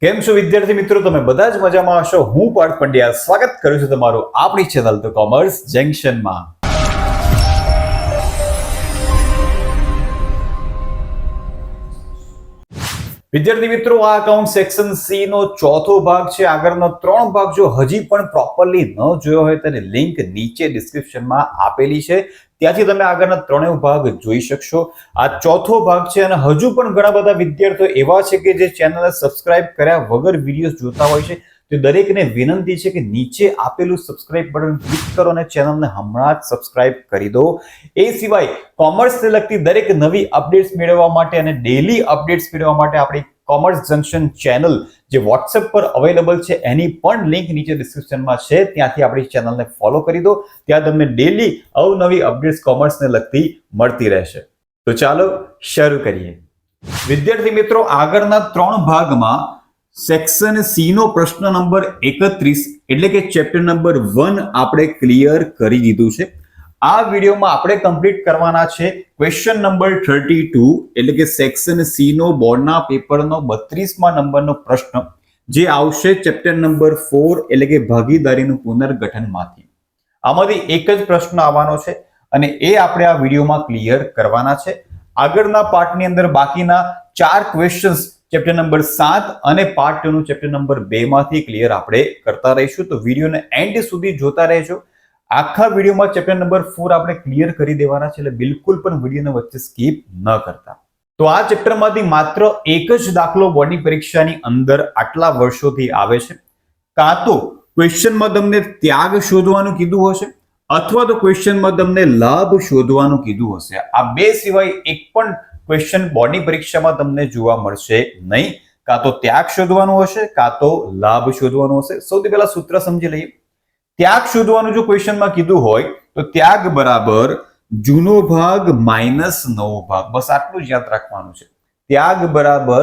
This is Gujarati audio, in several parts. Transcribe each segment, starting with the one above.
કેમ છો વિદ્યાર્થી મિત્રો? તમે બધા જ મજામાં હશો. હું પાર્થ પંડ્યા સ્વાગત કરું છું તમારું આપણી ચેનલ તો કોમર્સ જંકશનમાં વિદ્યાર્થી મિત્રો, આ અકાઉન્ટ સેક્શન સી નો ચોથો ભાગ છે. આગળનો ત્રણ ભાગ જો હજી પણ પ્રોપરલી ન જોયો હોય તેની લિંક નીચે ડિસ્ક્રિપ્શનમાં આપેલી છે. ત્યાંથી તમે આગળના ત્રણેય ભાગ જોઈ શકશો. આ ચોથો ભાગ છે અને હજુ પણ ઘણા બધા વિદ્યાર્થીઓ એવા છે કે જે ચેનલને સબસ્ક્રાઇબ કર્યા વગર વિડીયોઝ જોતા હોય છે. તો દરેકને વિનંતી છે કે નીચે આપેલું સબસ્ક્રાઇબ બટન ક્લિક કરો અને ચેનલને હમણાં જ સબસ્ક્રાઇબ કરી દો. એ સિવાય કોમર્સને લગતી દરેક નવી અપડેટ્સ મેળવવા માટે અને ડેલી અપડેટ્સ મેળવવા માટે આપણી કોમર્સ જંકશન ચેનલ જે વોટ્સએપ પર અવેલેબલ છે, એની પણ લિંક નીચે ડિસ્ક્રિપ્શનમાં છે. ત્યાંથી આપણી ચેનલને ફોલો કરી દો. ત્યાં તમને ડેલી અવનવી અપડેટ્સ કોમર્સને લગતી મળતી રહેશે. તો ચાલો શરૂ કરીએ. વિદ્યાર્થી મિત્રો, આગળના ત્રણ ભાગમાં સેક્શન સી નો પ્રશ્ન નંબર એકત્રીસ એટલે કે ચેપ્ટર નંબર વન આપણે ક્લિયર કરી દીધું છે. આ વિડીયોમાં આપણે કમ્પ્લીટ કરવાના છે ક્વેશ્ચન નંબર થર્ટી ટુ એટલે કે સેક્શન સી નો બોર્ડના પેપરનો બત્રીસમાં નંબરનો પ્રશ્ન, જે આવશે ચેપ્ટર નંબર ફોર એટલે કે ભાગીદારીનું પુનર્ગઠનમાંથી. આમાંથી એક જ પ્રશ્ન આવવાનો છે અને એ આપણે આ વિડીયોમાં ક્લિયર કરવાના છે. આગળના પાર્ટની અંદર બાકીના ચાર ક્વેશ્ચન્સ ચેપ્ટર નંબર સાત અને પાર્ટનું ચેપ્ટર નંબર બે માંથી ક્લિયર આપણે કરતા રહીશું. તો વિડીયોને એન્ડ સુધી જોતા રહેજો. આખા વિડીયોમાં ચેપ્ટર નંબર ફોર આપણે ક્લિયર કરી દેવાના છે એટલે બિલકુલ પણ વિડીયોને વચ્ચે સ્કીપ ન કરતા. તો આ ચેપ્ટરમાંથી માત્ર એક જ દાખલો બોર્ડની પરીક્ષાની અંદર આટલા વર્ષોથી આવે છે. કાં તો ક્વેશ્ચનમાં તમને ત્યાગ શોધવાનું કીધું હશે અથવા તો ક્વેશ્ચનમાં તમને લાભ શોધવાનું કીધું હશે. આ બે સિવાય એક પણ ક્વેશ્ચન બોર્ડની પરીક્ષામાં તમને જોવા મળશે નહીં. કાં તો ત્યાગ શોધવાનું હશે, કાં તો લાભ શોધવાનો હશે. સૌથી પહેલા સૂત્ર સમજી લઈએ. ત્યાગ શોધવાનું જો ક્વેશ્ચનમાં કીધું હોય, તો ત્યાગ બરાબર જૂનો ભાગ માઇનસ નવો ભાગ. બસ આટલું જ યાદ રાખવાનું છે. ત્યાગ બરાબર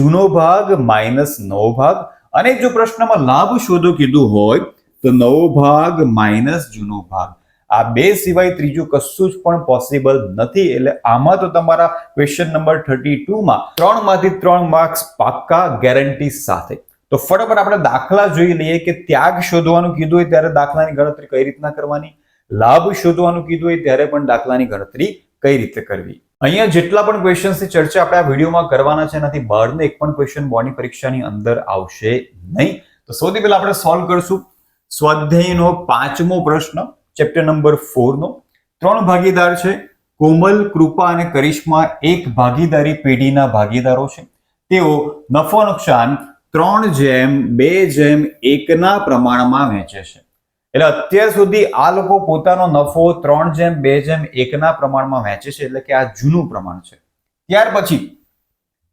જૂનો ભાગ માઇનસ નવો ભાગ. અને જો પ્રશ્નમાં લાભ શોધો કીધું હોય, તો નવો ભાગ માઇનસ જૂનો ભાગ. આ બે સિવાય ત્રીજું કશું જ પણ પોસિબલ નથી. એટલે આમાં તો તમારા ક્વેશ્ચન નંબર થર્ટી ટુમાં ત્રણમાંથી ત્રણ માર્ક્સ પાક્કા ગેરંટી સાથે. તો ફટાફટ આપણે દાખલા જોઈ લઈએ કે ત્યાગ શોધવાનું કીધું હોય ત્યારે દાખલાની ગણતરી કઈ રીતના કરવાની? લાભ શોધવાનું કીધું હોય ત્યારે પણ દાખલાની ગણતરી કઈ રીતે કરવી? અહીંયા જેટલા પણ ક્વેશ્ચન્સની ચર્ચા આપણે આ વિડીયોમાં કરવાના છે, એનાથી બહારનો એક પણ ક્વેશ્ચન બોર્ડની પરીક્ષાની અંદર આવશે નહીં. તો સૌથી પહેલા આપણે સોલ્વ કરશું સ્વાધ્યાયનો પાંચમો પ્રશ્ન ચેપ્ટર નંબર ફોરનો ત્રણ ભાગીદાર છે, કોમલ, કૃપા અને કરિશ્મા એક ભાગીદારી પેઢીના ભાગીદારો છે. તેઓ નફો નુકસાન ત્રણ જેમ, બે જેમ એકના પ્રમાણમાં વેચે છે. એટલે અત્યાર સુધી આ લોકો પોતાનો નફો ત્રણ જેમ, બે જેમ, એકના પ્રમાણમાં વેચે છે, એટલે કે આ જૂનું પ્રમાણ છે. ત્યાર પછી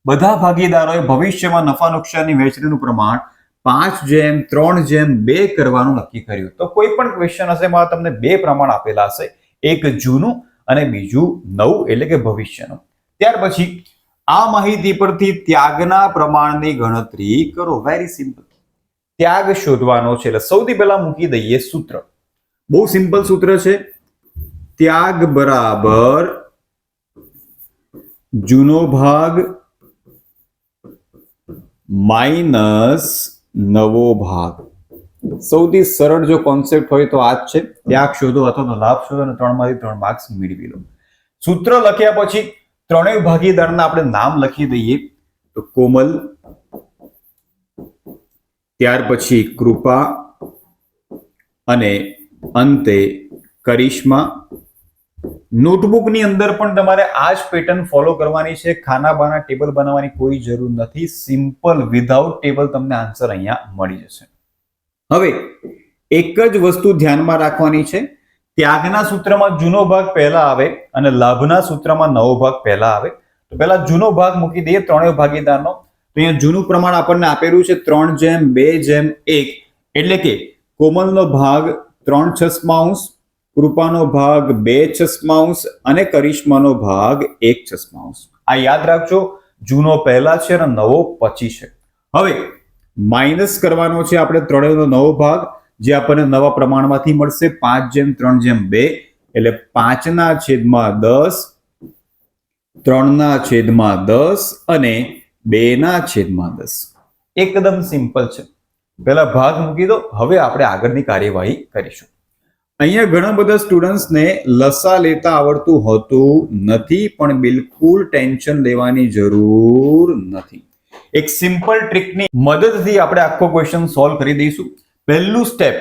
બધા ભાગીદારોએ ભવિષ્યમાં નફા નુકસાનની વહેંચણીનું પ્રમાણ પાંચ જેમ, ત્રણ જેમ, બે કરવાનું નક્કી કર્યું. તો કોઈ પણ ક્વેશ્ચન હશે, એમાં તમને બે પ્રમાણ આપેલા હશે. એક જૂનું અને બીજું નવું, એટલે કે ભવિષ્યનું. ત્યાર પછી આ માહિતી પરથી ત્યાગના પ્રમાણની ગણતરી કરો. વેરી સિમ્પલ ત્યાગ શોધવાનો છે. એટલે સૌથી પહેલા મૂકી દઈએ સૂત્ર. બહુ સિમ્પલ સૂત્ર છે. ત્યાગ બરાબર જૂનો ભાગ માઇનસ નવો ભાગ. સૌથી સરળ જો કોન્સેપ્ટ હોય તો આ જ છે. ત્યાગ શોધો અથવા તો લાભ શોધો અને ત્રણમાંથી ત્રણ માર્ક્સ મેળવી લો. સૂત્ર લખ્યા પછી ત્રણેય ભાગીદારના આપણે નામ લખી દઈએ. તો કોમલ, ત્યાર પછી કૃપા અને અંતે કરિશ્મા. નોટબુકની અંદર પણ તમારે આ જ પેટર્ન ફોલો કરવાની છે. ખાના બાના ટેબલ બનાવવાની કોઈ જરૂર નથી. સિમ્પલ વિધાઉટ ટેબલ તમને આન્સર અહીંયા મળી જશે. હવે એક જ વસ્તુ ધ્યાનમાં રાખવાની છે. ત્યાગના સૂત્રમાં જૂનો ભાગ પહેલા આવે અને લાભના સૂત્રમાં નવો ભાગ પહેલા આવે. તો પહેલા જૂનો ભાગ મૂકી દઈએ ત્રણેય ભાગીદારનો. તો અહીંયા જૂનું પ્રમાણ આપણને આપેલું છે ત્રણ જેમ, બે જેમ, એક. એટલે કે કોમલનો ભાગ ત્રણ છસમાંશ, કૃપાનો ભાગ બે છસમાંશ અને કરિશ્માનો ભાગ એક છસમાંશ. આ યાદ રાખજો, જૂનો પહેલા છે અને નવો પછી છે. હવે માઇનસ કરવાનો છે આપણે ત્રણેયનો નવો ભાગ. જે આપણને નવા પ્રમાણમાંથી મળશે પાંચ જેમ ત્રણ જેમ બે એટલે પાંચના છેદમાં દસ ત્રણના છેદમાં દસ અને બેના છેદમાં દસ. એકદમ સિમ્પલ છે. પહેલા ભાગ મૂકી દો હવે આપણે આગળની કાર્યવાહી કરીશું. અહીંયા ઘણા બધા સ્ટુડન્ટ્સને લસા લેતા આવડતું હોતું નથી પણ બિલકુલ ટેન્શન લેવાની જરૂર નથી. એક સિમ્પલ ટ્રીકની મદદથી આપણે આખો ક્વેશ્ચન સોલ્વ કરી દઈશું. પહેલું સ્ટેપ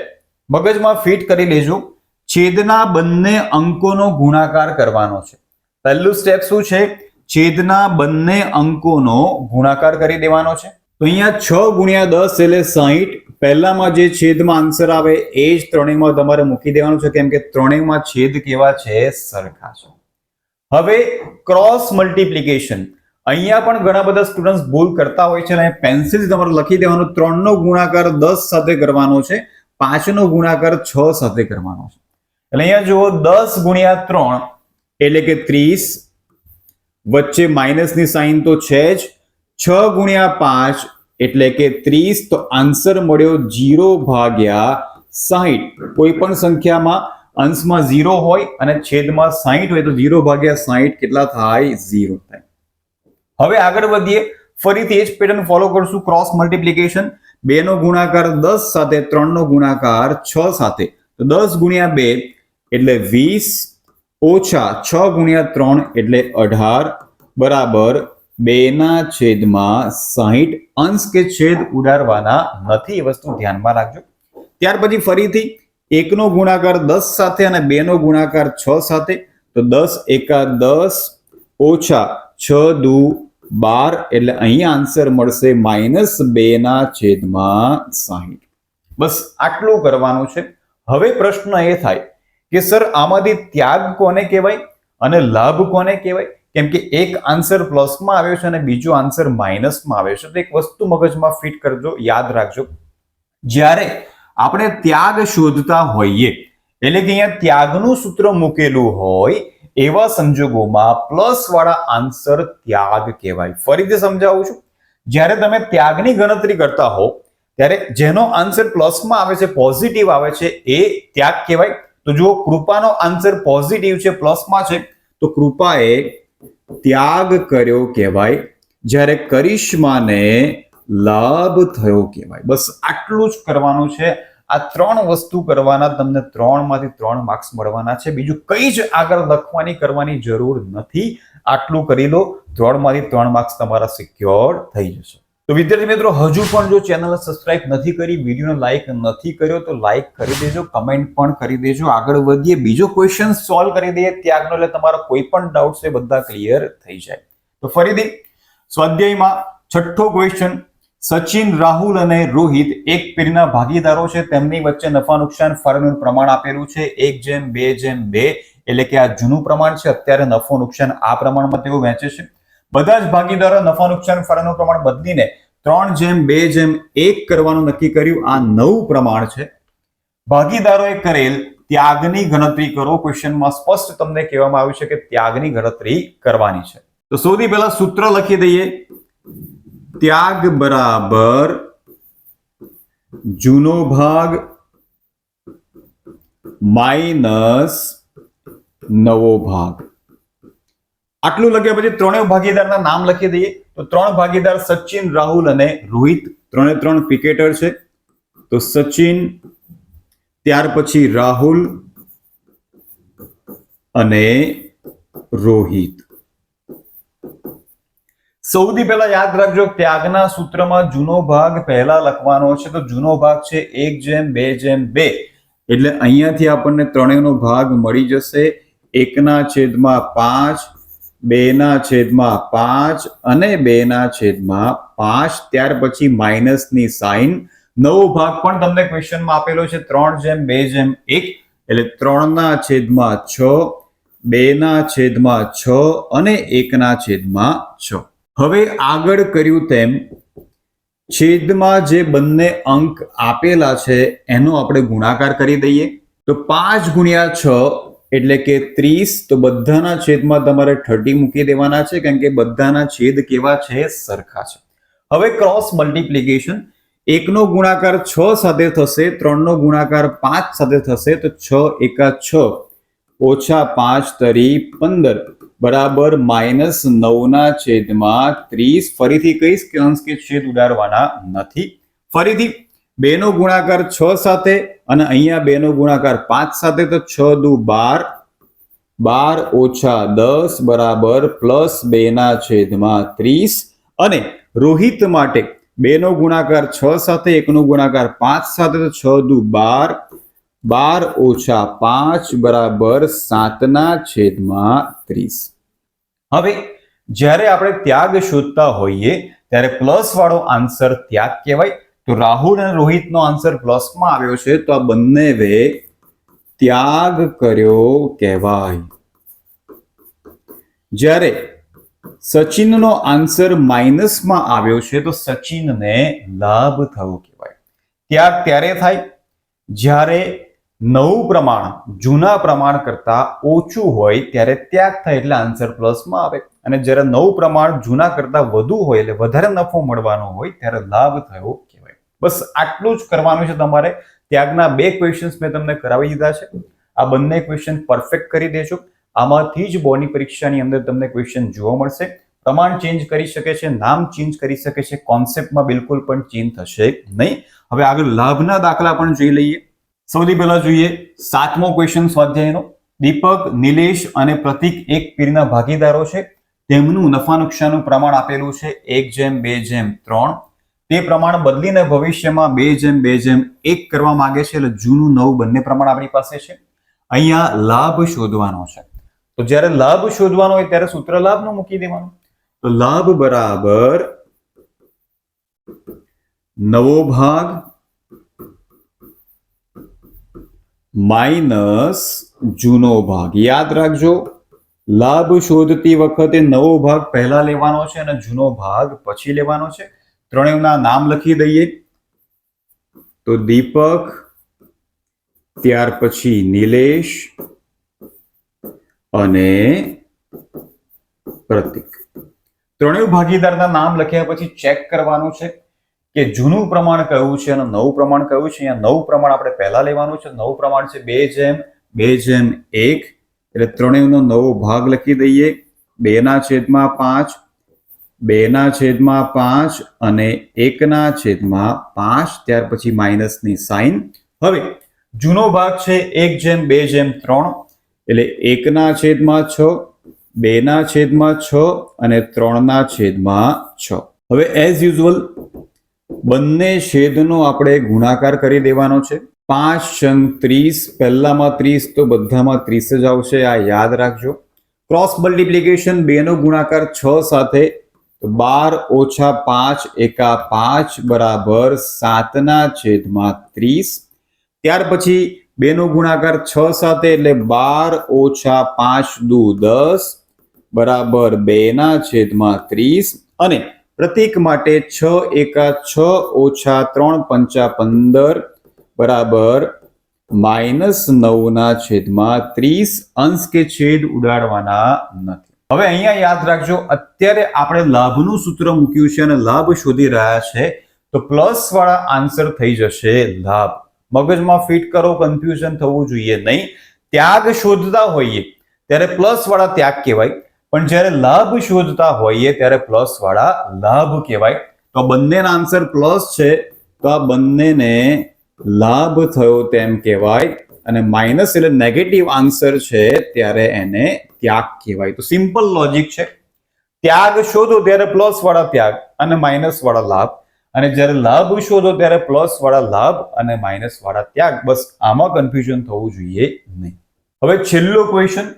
મગજમાં ફિટ કરી લેજો. છેદના બંને અંકોનો ગુણાકાર કરવાનો છે. પહેલું સ્ટેપ શું છે? છેદના બંને અંકોનો ગુણાકાર કરી દેવાનો છે. તો અહીંયા છ ગુણ્યા દસ એટલે સાહીઠ. પહેલામાં જે છેદમાં આન્સર આવે એ જ ત્રણેયમાં તમારે મૂકી દેવાનું છે, કેમ કે ત્રણેયમાં છેદ કેવા છે? સરખા છે. હવે ક્રોસ મલ્ટિપ્લિકેશન અહીંયા પણ ઘણા બધા સ્ટુડન્ટ્સ ભૂલ કરતા હોય છે અને પેન્સિલ તમારે લખી દેવાનો. ત્રણનો ગુણાકાર દસ સાથે કરવાનો છે. પાંચનો ગુણાકાર છ સાથે કરવાનો છે. એટલે અહીંયા જુઓ, દસ ગુણ્યા ત્રણ એટલે કે ત્રીસ, વચ્ચે માઇનસની સાઇન તો છે જ. છ ગુણ્યા પાંચ એટલે કે ત્રીસ, તો આન્સર મળ્યો જીરો ભાગ્યા સાહીઠ. કોઈ પણ સંખ્યામાં અંશમાં ઝીરો હોય અને છેદમાં સાહીઠ હોય તો ઝીરો ભાગ્યા સાહીઠ કેટલા થાય? ઝીરો થાય. હવે આગળ વધીએ. ફરીથી એ જ પેટર્ન ફોલો કરશું. ક્રોસ મલ્ટિપ્લિકેશન બે નો ગુણાકાર દસ સાથે, ત્રણ નો ગુણાકાર છ સાથે. તો દસ ગુણ્યા બે એટલે વીસ ઓછા છ ગુણ્યા ત્રણ એટલે અઢાર બરાબર બે ના છેદમાં સાહીઠ અંશ કે છેદ ઉડાડવાના નથી એ વસ્તુ ધ્યાનમાં રાખજો. ત્યાર પછી ફરીથી એકનો ગુણાકાર દસ સાથે અને બે નો ગુણાકાર છ સાથે. તો દસ એકા દસ ઓછા છ દુ બાર એટલે અહીં આન્સર મળશે માઇનસ બે ના છેદમાં સાહીઠ. બસ આટલું કરવાનું છે. હવે પ્રશ્ન એ થાય કે સર, આમાંથી ત્યાગ કોને કહેવાય અને લાભ કોને કહેવાય? કેમ કે એક આન્સર પ્લસમાં આવ્યો છે અને બીજો આન્સર માઇનસમાં આવ્યો છે. તો એક વસ્તુ મગજમાં ફિટ કરજો, યાદ રાખજો. જ્યારે આપણે ત્યાગ શોધતા હોઈએ, એટલે કે અહીંયા ત્યાગનું સૂત્ર મૂકેલું હોય એવા સંજોગોમાં પ્લસ વાળા આન્સર ત્યાગ કહેવાય. ફરીથી સમજાવું છું. જ્યારે તમે ત્યાગની ગણતરી કરતા હો, ત્યારે જેનો આન્સર પ્લસમાં આવે છે પોઝિટિવ આવે છે, એ ત્યાગ કહેવાય. તો જુઓ, કૃપાનો આન્સર પોઝિટિવ છે પ્લસમાં છે. તો કૃપાએ ત્યાગ કર્યો કહેવાય. જ્યારે કરિશ્માને લાભ થયો કહેવાય. બસ આટલું જ કરવાનું છે. આ ત્રણ વસ્તુ કરવાના, તમને ત્રણમાંથી ત્રણ માર્ક્સ મળવાના છે. બીજું કઈ જ આગળ લખવાની, કરવાની જરૂર નથી. આટલું કરી લો ત્રણમાંથી ત્રણ માર્ક્સ તમારા સિક્યોર થઈ જશે. તો વિદ્યાર્થી મિત્રો, હજુ પણ જો ચેનલ સબસ્ક્રાઇબ નથી કરી, વિડીયોને લાઈક નથી કર્યો, તો લાઈક કરી દેજો કમેન્ટ પણ કરી દેજો. આગળ વધીએ, બીજો ક્વેશ્ચન સોલ્વ કરી દઈએ. ત્યાગનો એટલે તમારા કોઈ પણ ડાઉટ્સ એ બધા ક્લિયર થઈ જાય. તો ફરીથી સ્વાધ્યાયમાં છઠ્ઠો ક્વેશ્ચન સચિન, રાહુલ અને રોહિત એક પેઢીના ભાગીદારો છે. તેમની વચ્ચે નફા, નુકસાન ફાળવણીનું પ્રમાણ આપેલું છે. એક જેમ, બે જેમ, બે. એટલે કે આ જૂનું પ્રમાણ છે. અત્યારે નફો, નુકસાન આ પ્રમાણમાં તેઓ વહેંચે છે. બધા જ ભાગીદારો નફા, નુકસાન ફરનું પ્રમાણ બદલીને ત્રણ જેમ, બે જેમ, એક કરવાનું નક્કી કર્યું. આ નવું પ્રમાણ છે. ભાગીદારોએ કરેલ ત્યાગની ગણતરી કરો. ક્વેશ્ચનમાં સ્પષ્ટ તમને કહેવામાં આવ્યું છે કે ત્યાગની ગણતરી કરવાની છે. તો સૌથી પહેલા સૂત્ર લખી દઈએ. ત્યાગ બરાબર જૂનો ભાગ માઇનસ નવો ભાગ. આટલું લખ્યા પછી ત્રણેય ભાગીદારના નામ લખી દઈએ. તો ત્રણ ભાગીદાર સચિન, રાહુલ અને રોહિત. ત્રણે ત્રણ ક્રિકેટર છે. તો સચિન, ત્યાર પછી રાહુલ અને રોહિત. સૌથી પહેલા યાદ રાખજો ત્યાગના સૂત્રમાં જૂનો ભાગ પહેલા લખવાનો છે. તો જૂનો ભાગ છે એક જેમ, બે જેમ, બે. એટલે અહીંયાથી આપણને ત્રણેયનો ભાગ મળી જશે. એકના છેદમાં પાંચ, બેના છેદમાં પાંચ અને બેના છેદમાં પાંચ. ત્યાર પછી માઇનસની સાઇન. નવો ભાગ પણ તમને ક્વેશ્ચનમાં આપેલો છે. ત્રણ જેમ, બે જેમ, એક. એટલે ત્રણના છેદમાં છ, બેના છેદમાં છ અને એકના છેદમાં છ. હવે આગળ કર્યું તેમ, છેદમાં જે બંને અંક આપેલા છે, એનો આપણે ગુણાકાર કરી દઈએ. તો પાંચ ગુણ્યા છ એટલે કે ત્રીસ, તો બધાના છેદમાં તમારે થર્ટી મૂકી દેવાના છે, કારણ કે બધાના છેદ કેવા છે? સરખા છે. હવે ક્રોસ મલ્ટિપ્લિકેશન એકનો ગુણાકાર છ સાથે થશે, ત્રણનો ગુણાકાર પાંચ સાથે થશે, તો છ એકા છ ઓછા પાંચ તરી પંદર. બરાબર માઇનસ નવના છેદમાં ત્રીસ. ફરીથી કહીશ કે અંશ કે છેદ ઉડાડવાના નથી. ફરીથી બેનો ગુણાકાર છ સાથે અને અહીંયા બેનો ગુણાકાર પાંચ સાથે તો છ દુ બાર. બાર ઓછા દસ બરાબર પ્લસ બેના છેદમાં ત્રીસ. અને રોહિત માટે બેનો ગુણાકાર છ સાથે એકનો ગુણાકાર પાંચ સાથે તો છ દુ બાર. બાર ઓછા પાંચ બરાબર સાતના છેદમાં ત્રીસ. હવે, જ્યારે આપણે ત્યાગ શોધતા હોઈએ, ત્યારે પ્લસ વાળો આન્સર ત્યાગ કહેવાય. તો રાહુલ અને રોહિતનો આન્સર પ્લસમાં આવ્યો છે, તો આ બંને વે ત્યાગ કર્યો કહેવાય. જ્યારે સચિનનો આન્સર માઇનસમાં આવ્યો છે, તો સચિનને લાભ થવો કહેવાય. ત્યાગ ત્યારે થાય જ્યારે નવું પ્રમાણ, જૂના પ્રમાણ કરતા ઓછું હોય ત્યારે ત્યાગ થાય એટલે આન્સર પ્લસમાં આવે. અને જ્યારે નવું પ્રમાણ જૂના કરતા વધુ હોય એટલે વધારે નફો મળવાનો હોય ત્યારે લાભ થયો કહેવાય. બસ આટલું જ કરવાનું છે તમારે. ત્યાગના બે ક્વેશ્ચન્સ મેં તમને કરાવી દીધા છે. આ બંને ક્વેશ્ચન પરફેક્ટ કરી દેજો. આમાંથી જ બોની પરીક્ષાની અંદર તમને ક્વેશ્ચન જોવા મળશે. પ્રમાણ ચેન્જ કરી શકે છે, નામ ચેન્જ કરી શકે છે કોન્સેપ્ટમાં બિલકુલ પણ ચેન્જ થશે નહીં. હવે આગળ લાભના દાખલા પણ જોઈ લઈએ. સૌથી પહેલા જોઈએ સાતમો ક્વેશ્ચન સ્વાધ્યાયનો. દીપક, નિલેશ અને પ્રતિક એક પીરના ભાગીદારો છે. તેમનું નફા નુકસાનનું પ્રમાણ આપેલું છે એક જેમ, બે જેમ, ત્રણ. તે પ્રમાણ બદલીને ભવિષ્યમાં બે જેમ બે જેમ એક કરવા માંગે છે એટલે જૂનું, નવું બંને પ્રમાણ આપણી પાસે છે. અહીંયા લાભ શોધવાનો છે. તો જ્યારે લાભ શોધવાનો હોય ત્યારે સૂત્ર લાભનું મૂકી દેવાનું. તો લાભ બરાબર નવો ભાગ માઇનસ જૂનો ભાગ. યાદ રાખજો, લાભ શોધતી વખતે નવો ભાગ પહેલા લેવાનો છે અને જૂનો ભાગ પછી લેવાનો છે. ત્રણેયના નામ લખી દઈએ. તો દીપક, ત્યાર પછી નિલેશ અને પ્રતિક. ત્રણેય ભાગીદારના નામ લખ્યા પછી ચેક કરવાનું છે. કે જૂનું પ્રમાણ કયું છે અને નવું પ્રમાણ કયું છે? અહીંયા નવું પ્રમાણ આપણે પહેલા લેવાનું છે. નવું પ્રમાણ છે બે જેમ. બે જેમ એક. એટલે ત્રણેયનો નવો ભાગ લખી દઈએ. બેના છેદમાં પાંચ. બેના છેદમાં પાંચ અને એકના છેદમાં પાંચ. ત્યાર પછી માઇનસની સાઇન. હવે, જૂનો ભાગ છે એક જેમ, બે જેમ, ત્રણ. એટલે એકના છેદમાં છ, બેના છેદમાં છ અને ત્રણના છેદમાં છ. હવે એઝ યુઝ્યુઅલ બંને છેદનો આપણે ગુણાકાર કરી દેવાનો છે. પાંચ છંગ ત્રીસ, પહેલામાં ત્રીસ તો બધામાં ત્રીસ જ આવશે, આ યાદ રાખજો. ક્રોસ મલ્ટિપ્લિકેશન બેનો ગુણાકાર છ સાથે બાર ઓછા પાંચ એકા પાંચ બરાબર સાતના છેદમાં ત્રીસ. ત્યાર પછી બેનો ગુણાકાર છ સાથે, એટલે બાર ઓછા પાંચ દુ દસ બરાબર બેના છેદમાં ત્રીસ. અને પ્રતીક માટે છ એકા છ ઓછા ત્રણ પંચા પંદર બરાબર માઇનસ નવના છેદમાં ત્રીસ અંશ કે છેદ ઉડાડવાના નથી. હવે અહીંયા યાદ રાખજો, અત્યારે આપણે લાભનું સૂત્ર મૂક્યું છે અને લાભ શોધી રહ્યા છે, તો પ્લસ વાળા આન્સર થઈ જશે લાભ. મગજમાં ફિટ કરો કન્ફ્યુઝન થવું જોઈએ નહીં. ત્યાગ શોધતા હોઈએ, ત્યારે પ્લસ વાળા ત્યાગ કહેવાય. પણ જ્યારે લાભ શોધતા હોઈએ ત્યારે પ્લસ વાળા લાભ કહેવાય. તો બંનેના આન્સર પ્લસ છે. તો આ બંનેને લાભ થયો તેમ કહેવાય. અને માઇનસ એટલે નેગેટિવ આન્સર છે ત્યારે એને ત્યાગ કહેવાય. તો સિમ્પલ લોજિક છે. ત્યાગ શોધો ત્યારે પ્લસ વાળા ત્યાગ અને માઇનસ વાળા લાભ. અને જ્યારે લાભ શોધો ત્યારે પ્લસ વાળા લાભ અને માઇનસ વાળા ત્યાગ. બસ આમાં કન્ફ્યુઝન થવું જોઈએ નહીં. હવે છેલ્લો ક્વેશ્ચન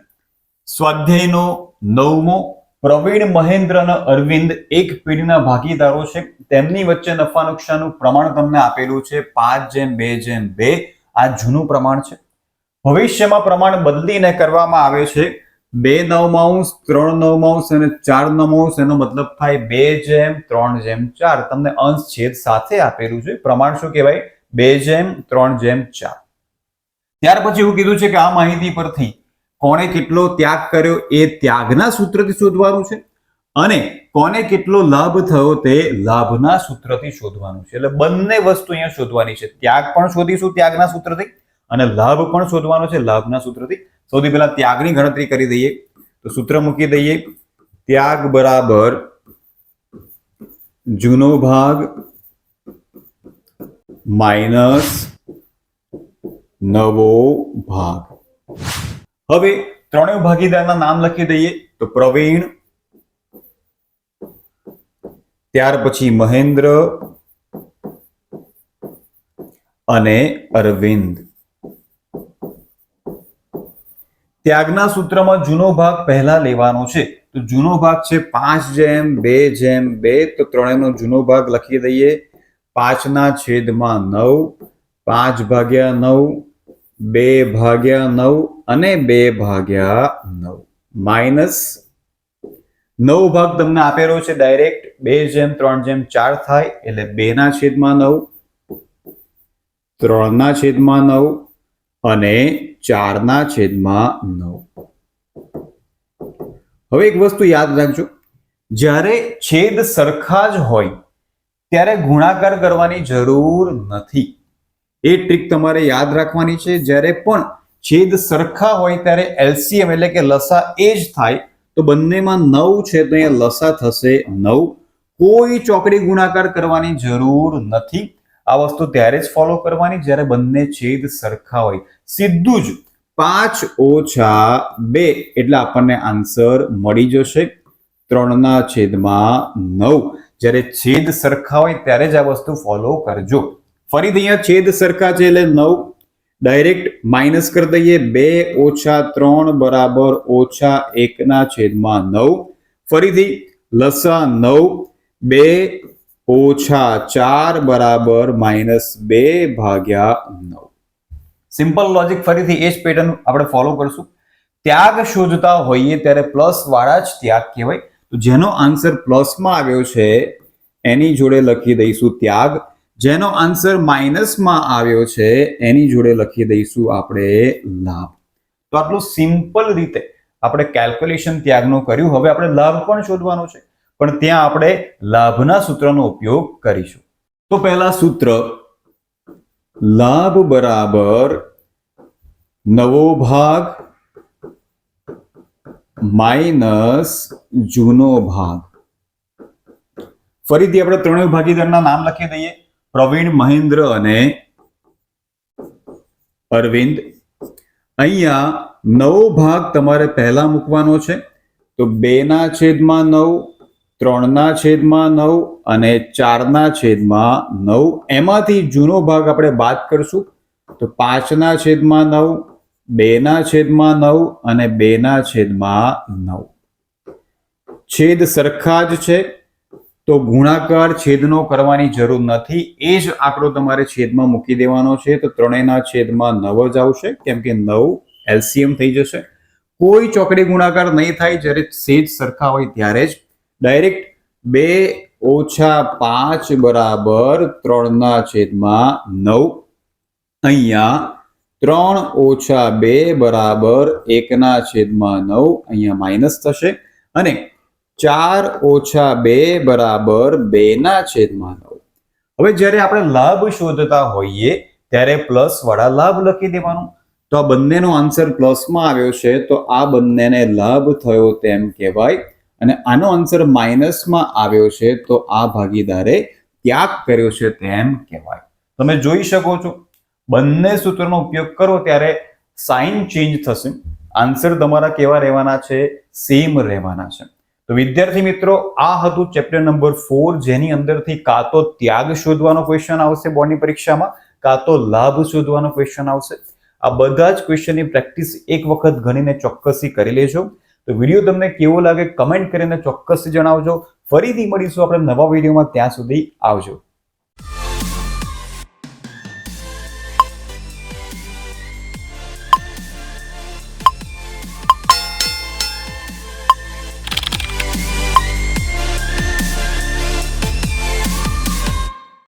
સ્વાધ્યાયનો નવમો, પ્રવીણ મહેન્દ્ર અને અરવિંદ એક પેઢીના ભાગીદારો છે. તેમની વચ્ચે નફા નુકસાનનું પ્રમાણ તમને આપેલું છે પાંચ જેમ, બે જેમ, બે. આ જૂનું પ્રમાણ છે. ભવિષ્યમાં પ્રમાણ બદલીને કરવામાં આવે છે. બે નવમાંશ ત્રણ નવમાંશ અને ચાર નવમાંશ એનો મતલબ થાય બે જેમ, ત્રણ જેમ, ચાર. તમને અંશ છેદ સાથે આપેલું છે. પ્રમાણ શું કહેવાય? બે જેમ, ત્રણ જેમ, ચાર. ત્યાર પછી એવું કીધું છે કે આ માહિતી પરથી કોણે કેટલો ત્યાગ કર્યો એ ત્યાગના સૂત્રથી શોધવાનું છે અને કોને કેટલો લાભ થયો તે લાભના સૂત્રથી શોધવાનું છે. એટલે બંને વસ્તુ અહીંયા શોધવાની છે. ત્યાગ પણ શોધીશું ત્યાગના સૂત્રથી અને લાભ પણ શોધવાનો છે લાભના સૂત્રથી. સૌથી પહેલા ત્યાગની ગણતરી કરી દઈએ. તો સૂત્ર મૂકી દઈએ. ત્યાગ બરાબર જૂનો ભાગ માઇનસ નવો ભાગ. હવે ત્રણેય ભાગીદારના નામ લખી દઈએ. તો પ્રવીણ, ત્યાર પછી મહેન્દ્ર અને અરવિંદ. ત્યાગના સૂત્રમાં જૂનો ભાગ પહેલા લેવાનો છે. તો જૂનો ભાગ છે પાંચ જેમ, બે જેમ, બે. તો ત્રણેયનો જૂનો ભાગ લખી દઈએ. પાંચના છેદમાં નવ, પાંચ ભાગ્યા નવ બે ભાગ્યા નવ અને બે ભાગ્યા નવ. માઇનસ નવ ભાગ તમને આપેલો છે ડાયરેક્ટ. બે જેમ, ત્રણ જેમ, ચાર થાય એટલે બે ના છેદમાં નવ, ત્રણના છેદમાં નવ અને ચારના છેદમાં નવ. હવે એક વસ્તુ યાદ રાખજો. જ્યારે છેદ સરખા જ હોય, ત્યારે ગુણાકાર કરવાની જરૂર નથી. એ ટ્રીક તમારે યાદ રાખવાની છે. જ્યારે પણ છેદ સરખા હોય ત્યારે એલસીએમ એટલે કે લસા એ જ થાય. તો બંનેમાં નવ છે તો અહીંયા લસા થશે નવ. કોઈ ચોકડી ગુણાકાર કરવાની જરૂર નથી. આ વસ્તુ ત્યારે જ ફોલો કરવાની જ્યારે બંને છેદ સરખા હોય. સીધું જ પાંચ ઓછા બે એટલે આપણને આન્સર મળી જશે. ત્રણના છેદમાં નવ. જ્યારે છેદ સરખા હોય ત્યારે જ આ વસ્તુ ફોલો કરજો. ફરીથી અહીંયા છેદ સરખા છે એટલે નવ. ડાયરેક્ટ માઇનસ કરી દઈએ, બે ઓછા ત્રણ બરાબર ઓછા એકના છેદમાં નવ. ફરીથી લસા નવ, બે ઓછા ચાર બરાબર માઇનસ બે ભાગ્યા નવ. સિમ્પલ લોજિક ફરીથી એ જ પેટર્ન આપણે ફોલો કરશું. ત્યાગ શોધતા હોઈએ ત્યારે પ્લસ વાળા જ ત્યાગ કહેવાય. તો જેનો આન્સર પ્લસમાં આવ્યો છે, એની જોડે લખી દઈશું ત્યાગ. જેનો આન્સર માઇનસમાં આવ્યો છે, એની જોડે લખી દઈશું આપણે લાભ. તો આટલું સિમ્પલ રીતે આપણે કેલ્ક્યુલેશન ત્યાગનું કર્યું. હવે આપણે લાભ પણ શોધવાનો છે, પણ ત્યાં આપણે લાભના સૂત્રનો ઉપયોગ કરીશું. તો પહેલા સૂત્ર, લાભ બરાબર નવો ભાગ માઇનસ જૂનો ભાગ. ફરીથી આપણે ત્રણેય ભાગીદારના નામ લખી દઈએ. પ્રવીણ મહેન્દ્ર અને અરવિંદ. અહીંયા નવો ભાગ તમારે પહેલા મૂકવાનો છે. તો બેના છેદમાં નવ, ત્રણના છેદમાં નવ અને ચારના છેદમાં નવ. એમાંથી જૂનો ભાગ આપણે બાદ કરશું. તો પાંચના છેદમાં નવ, બેના છેદમાં નવ અને બેના છેદમાં નવ. છેદ સરખા જ છે. તો ગુણાકાર છેદનો કરવાની જરૂર નથી. એ જ આંકડો તમારે છેદમાં મૂકી દેવાનો છે. તો ત્રણેયના છેદમાં નવ જ આવશે, કેમ કે નવ એલસીએમ થઈ જશે. કોઈ ચોકડી ગુણાકાર નહીં થાય જ્યારે સેજ સરખા હોય ત્યારે જ. ડાયરેક્ટ બે ઓછા પાંચ બરાબર ત્રણના છેદમાં નવ. અહીંયા ત્રણ ઓછા બે બરાબર એકના છેદમાં નવ, અહીંયા માઇનસ થશે. અને ચાર ઓછા બે બરાબર બેના છેદમાં નવ. હવે જ્યારે આપણે લાભ શોધતા હોઈએ, ત્યારે પ્લસ વાળા લાભ લખી દેવાનું. તો આ બંનેનો આન્સર પ્લસમાં આવ્યો છે, તો આ બંનેને લાભ થયો તેમ કહેવાય. અને આનો આન્સર માઇનસમાં આવ્યો છે, તો આ ભાગીદારે ત્યાગ કર્યો છે તેમ કહેવાય. તમે જોઈ શકો છો, બંને સૂત્રનો ઉપયોગ કરો ત્યારે સાઇન ચેન્જ થશે. આન્સર તમારા કેવા રહેવાના છે? સેમ રહેવાના છે. તો વિદ્યાર્થી મિત્રો, આ હતું ચેપ્ટર નંબર ફોર જેની અંદરથી કાં તો ત્યાગ શોધવાનો ક્વેશ્ચન આવશે બોર્ડની પરીક્ષામાં, કાં તો લાભ શોધવાનો ક્વેશ્ચન આવશે. આ બધા જ ક્વેશ્ચનની પ્રેક્ટિસ એક વખત ગણીને ચોક્કસથી કરી લેજો. તો વીડિયો તમને કેવો લાગે કમેન્ટ કરીને ચોક્કસથી જણાવજો. ફરીથી મળીશું આપણે નવા વિડીયોમાં ત્યાં સુધી આવજો.